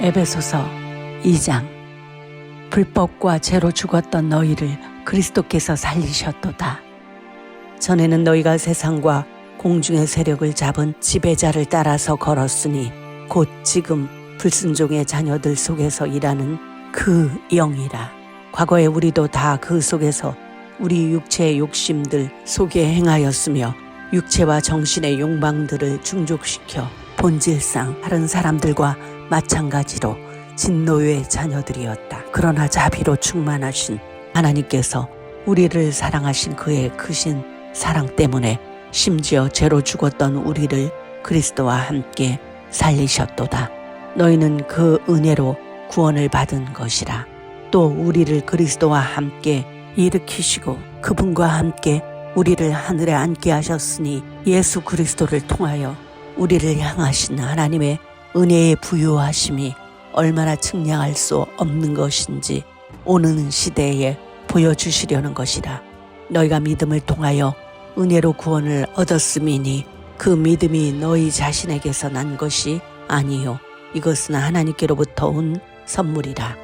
에베소서 2장 불법과 죄로 죽었던 너희를 그리스도께서 살리셨도다. 전에는 너희가 세상과 공중의 세력을 잡은 지배자를 따라서 걸었으니 곧 지금 불순종의 자녀들 속에서 일하는 그 영이라. 과거에 우리도 다 그 속에서 우리 육체의 욕심들 속에 행하였으며 육체와 정신의 욕망들을 충족시켜 본질상 다른 사람들과 마찬가지로 진노의 자녀들이었다. 그러나 자비로 충만하신 하나님께서 우리를 사랑하신 그의 크신 사랑 때문에 심지어 죄로 죽었던 우리를 그리스도와 함께 살리셨도다. 너희는 그 은혜로 구원을 받은 것이라. 또 우리를 그리스도와 함께 일으키시고 그분과 함께 우리를 하늘에 앉게 하셨으니 예수 그리스도를 통하여 우리를 향하신 하나님의 은혜의 부유하심이 얼마나 측량할 수 없는 것인지 오는 시대에 보여주시려는 것이라. 너희가 믿음을 통하여 은혜로 구원을 얻었음이니 그 믿음이 너희 자신에게서 난 것이 아니요. 이것은 하나님께로부터 온 선물이라.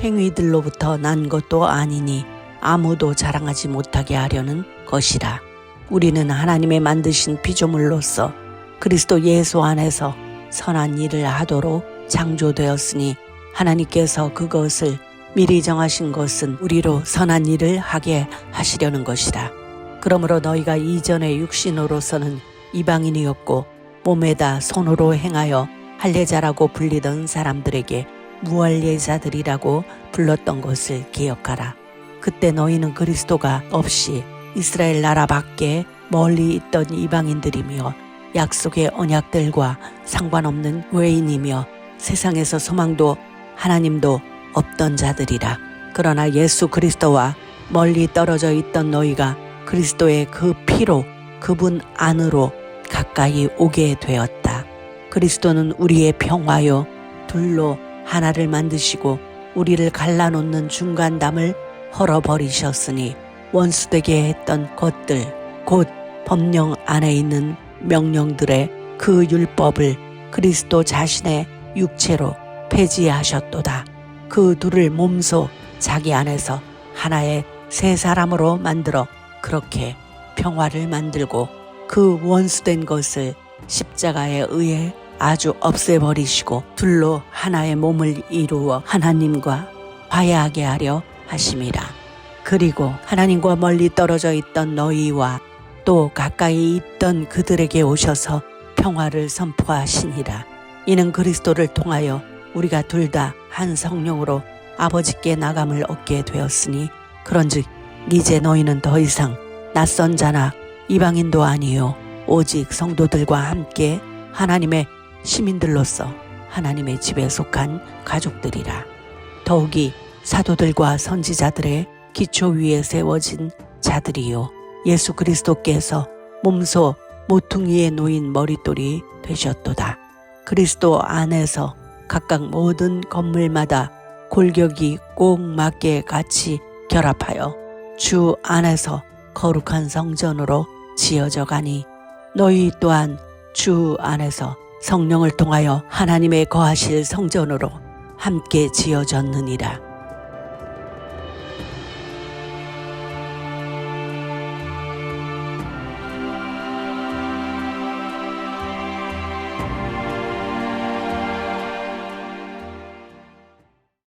행위들로부터 난 것도 아니니 아무도 자랑하지 못하게 하려는 것이라. 우리는 하나님의 만드신 피조물로서 그리스도 예수 안에서 선한 일을 하도록 창조되었으니 하나님께서 그것을 미리 정하신 것은 우리로 선한 일을 하게 하시려는 것이라. 그러므로 너희가 이전의 육신으로서는 이방인이었고 몸에다 손으로 행하여 할례자라고 불리던 사람들에게 무할례자들이라고 불렀던 것을 기억하라. 그때 너희는 그리스도가 없이 이스라엘 나라 밖에 멀리 있던 이방인들이며 약속의 언약들과 상관없는 외인이며 세상에서 소망도 하나님도 없던 자들이라. 그러나 예수 그리스도와 멀리 떨어져 있던 너희가 그리스도의 그 피로 그분 안으로 가까이 오게 되었다. 그리스도는 우리의 평화요 둘로 하나를 만드시고 우리를 갈라놓는 중간담을 헐어버리셨으니 원수되게 했던 것들 곧 법령 안에 있는 명령들의 그 율법을 그리스도 자신의 육체로 폐지하셨도다. 그 둘을 몸소 자기 안에서 하나의 새 사람으로 만들어 그렇게 평화를 만들고 그 원수된 것을 십자가에 의해 아주 없애버리시고 둘로 하나의 몸을 이루어 하나님과 화해하게 하려 하심이라. 그리고 하나님과 멀리 떨어져 있던 너희와 또 가까이 있던 그들에게 오셔서 평화를 선포하시니라. 이는 그리스도를 통하여 우리가 둘 다 한 성령으로 아버지께 나감을 얻게 되었으니 그런즉 이제 너희는 더 이상 낯선 자나 이방인도 아니요 오직 성도들과 함께 하나님의 시민들로서 하나님의 집에 속한 가족들이라. 더욱이 사도들과 선지자들의 기초 위에 세워진 자들이요 예수 그리스도께서 몸소 모퉁이에 놓인 머릿돌이 되셨도다. 그리스도 안에서 각각 모든 건물마다 골격이 꼭 맞게 같이 결합하여 주 안에서 거룩한 성전으로 지어져 가니 너희 또한 주 안에서 성령을 통하여 하나님의 거하실 성전으로 함께 지어졌느니라.